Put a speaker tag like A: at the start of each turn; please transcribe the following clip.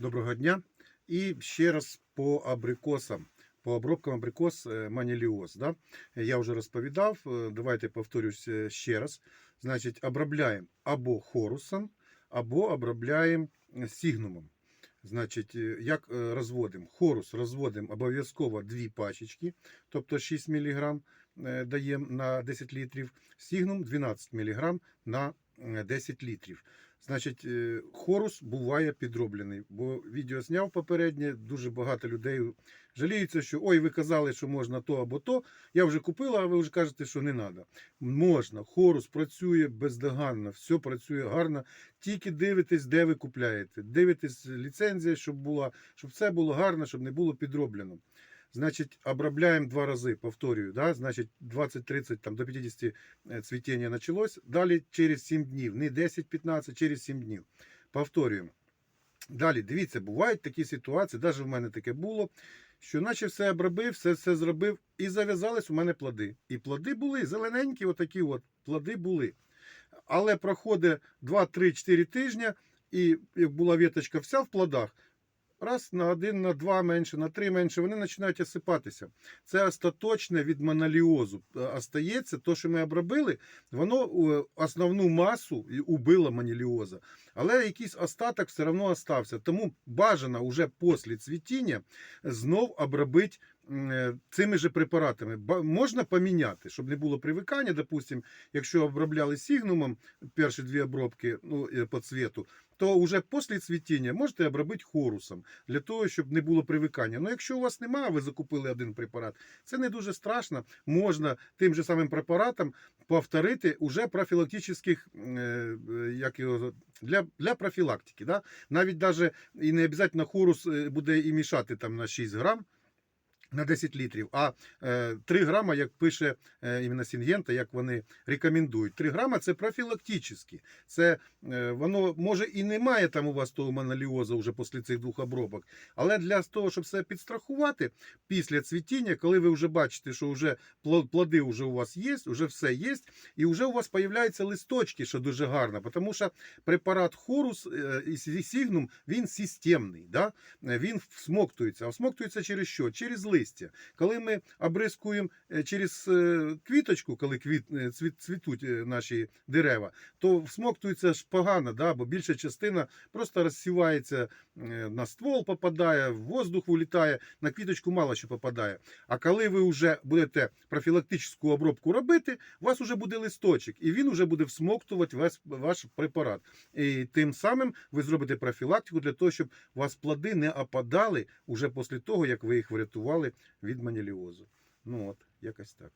A: Доброго дня. І ще раз по абрикосам. По обробкам абрикос е, маніліоз. Да? Я вже розповідав. е, Давайте повторюсь е, ще раз. Значить, обробляємо або хорусом, або обробляємо сігнумом. Значить, як розводимо? Хорус розводимо обов'язково дві пачечки, тобто 6 мг даємо на 10 літрів, сігнум 12 мг на 10 літрів. Значить, е, хорус буває підроблений, бо відео зняв попереднє, дуже багато людей жаліються, що ой, ви казали, що можна то або то. Я вже купила, а ви вже кажете, що не треба. Можна, хорус працює бездоганно, все працює гарно. Тільки дивитесь, де ви купляєте. Дивитесь ліцензія, щоб була, щоб все було гарно, щоб не було підроблено. Значить, обробляємо два рази, повторюю, да? значить 20-30 там, до 50 цвітіння почалось. Далі через 7 днів, не 10-15, через 7 днів. Повторюємо. Далі, дивіться, бувають такі ситуації, навіть в мене таке було, що наче все обробив, все, все зробив, і зав'язались у мене плоди. І плоди були зелененькі, отакі от плоди були. Але проходить 2-3-4 тижня, і як була віточка вся в плодах, раз на один, на два менше, на три менше, вони починають осипатися. Це остаточне від моноліозу. Е, Остається, то, що ми обробили, воно е, основну масу убило моноліоза. Але якийсь остаток все одно остався. Тому бажано вже після цвітіння знов обробити цими же препаратами. Можна поміняти, щоб не було привикання. Допустим, якщо обробляли сігнумом перші дві обробки ну, е, по цвіту, то вже після цвітіння можете обробити хорусом для того, щоб не було привикання. Ну, якщо у вас немає, ви закупили один препарат, це не дуже страшно. Можна тим же самим препаратом повторити уже профілактичних, е, е, як його, для, для профілактики. Да? Навіть даже і не обов'язково хорус е, буде і мішати там на 6 грам. На 10 літрів, а е, 3 грама, як пише е, іменно Сінгента, як вони рекомендують. 3 грама це профілактичні. Це е, воно може і немає там у вас того моноліозу вже після цих двох обробок. Але для того, щоб все підстрахувати після цвітіння, коли ви вже бачите, що вже плоди вже у вас є, вже все є, і вже у вас з'являються листочки, що дуже гарно, тому що препарат хорус е, і Сі- сігнум він системний. Да? Е, Він всмоктується. А всмоктується через що? Через листя. Коли ми обрискуємо е, через е, квіточку, коли квіт, е, цвіт, цвітуть наші дерева, то всмоктується ж погано, да? бо більша частина просто розсівається на ствол, попадає, в воздух вилітає, на квіточку мало що попадає. А коли ви вже будете профілактичну обробку робити, у вас вже буде листочок, і він вже буде всмоктувати ваш, ваш препарат. І тим самим ви зробите профілактику для того, щоб у вас плоди не опадали уже після того, як ви їх врятували від маніліозу. Ну от, якось так.